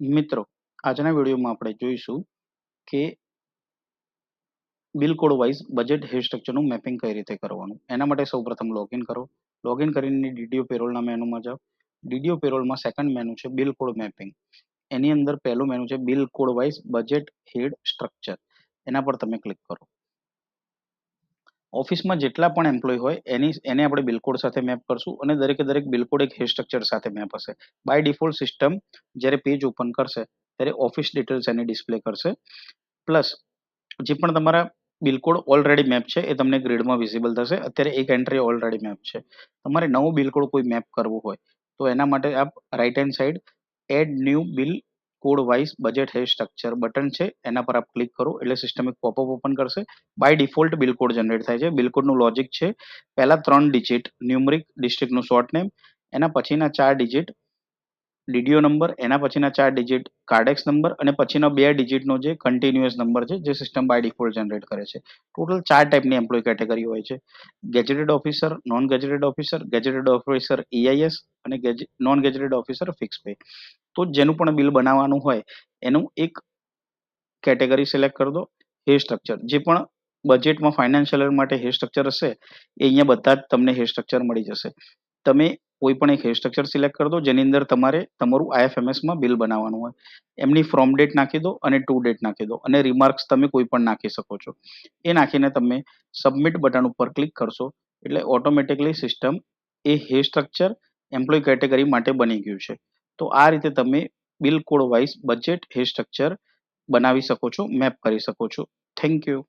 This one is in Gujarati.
મિત્રો, આજના વિડીયોમાં આપણે જોઈશું કે bill code wise budget head સ્ટ્રક્ચરનું mapping કઈ રીતે કરવાનું. એના માટે સૌપ્રથમ લોગિન કરો. લોગિન કરીને ડીડીઓ પેરોલના મેનુમાં જાઓ. ડીડીઓ પેરોલમાં સેકન્ડ મેનુ છે બિલ કોડ મેપિંગ. એની અંદર પહેલું મેનુ છે bill code wise budget head structure. એના પર તમે ક્લિક કરો. ઓફિસમાં જેટલા પણ એમ્પ્લોય હોય, એની, એને આપણે બિલકોડ સાથે મેપ કરશું અને દરેકે દરેક બિલકોડ એક હેડ સાથે મેપ હશે. બાય ડિફોલ્ટ સિસ્ટમ જ્યારે પેજ ઓપન કરશે, ત્યારે ઓફિસ ડિટેલ્સ એની ડિસ્પ્લે કરશે. પ્લસ જે પણ તમારા બિલકોડ ઓલરેડી મેપ છે, એ તમને ગ્રીડમાં વિઝિબલ થશે. અત્યારે એક એન્ટ્રી ઓલરેડી મેપ છે. તમારે નવું બિલકોડ કોઈ મેપ કરવું હોય, તો એના માટે આપ right hand side add new bill code wise budget હે સ્ટ્રક્ચર બટન છે, એના પર આપ ક્લિક કરો, એટલે સિસ્ટમ એક પોપઅપ ઓપન કરશે. By default bill code generate થાય છે. બિલ કોડનું લોજિક છે, પહેલા ત્રણ ડિજિટ ન્યુમરિક ડિસ્ટ્રિક્ટનું શોર્ટ નેમ એના પછીના ચાર ડિજિટ ડીડીઓ નંબર એના પછીના ચાર ડિજિટ કાર્ડેક્સ નંબર અને પછીના બે ડિજિટનો જે કન્ટિન્યુઅસ નંબર છે, જે સિસ્ટમ બાય ડિફોલ્ટ જનરેટ કરે છે. ટોટલ ચાર ટાઈપની એમ્પ્લોય કેટેગરી હોય છે. Gazetted officer non gazetted officer gazetted officer EIS અને non gazetted officer fix pay તો જેનું પણ બિલ બનાવવાનું હોય, એનું એક કેટેગરી સિલેક્ટ કરી દો, હે સ્ટ્રક્ચર. જે પણ બજેટમાં ફાઇનાન્શિયલ માટે હે સ્ટ્રક્ચર હશે, એ અહીંયા બધા જ તમને હે સ્ટ્રક્ચર મળી જશે. તમે કોઈ પણ એક હેર સ્ટ્રક્ચર સિલેક્ટ કરી દો, જેની અંદર તમારે તમારું આઈએફએમએસમાં બિલ બનાવવાનું હોય. એમની ફ્રોમ ડેટ નાખી દો અને ટુ ડેટ નાખી દો અને રિમાર્ક્સ તમે કોઈ પણ નાખી શકો છો. એ નાખીને તમે સબમિટ બટન ઉપર ક્લિક કરશો, એટલે ઓટોમેટિકલી સિસ્ટમ એ હે સ્ટ્રક્ચર એમ્પ્લોય કેટેગરી માટે બની ગયું છે. તો આ રીતે તમે bill code wise budget head structure બનાવી શકો છો મેપ કરી શકો છો. Thank you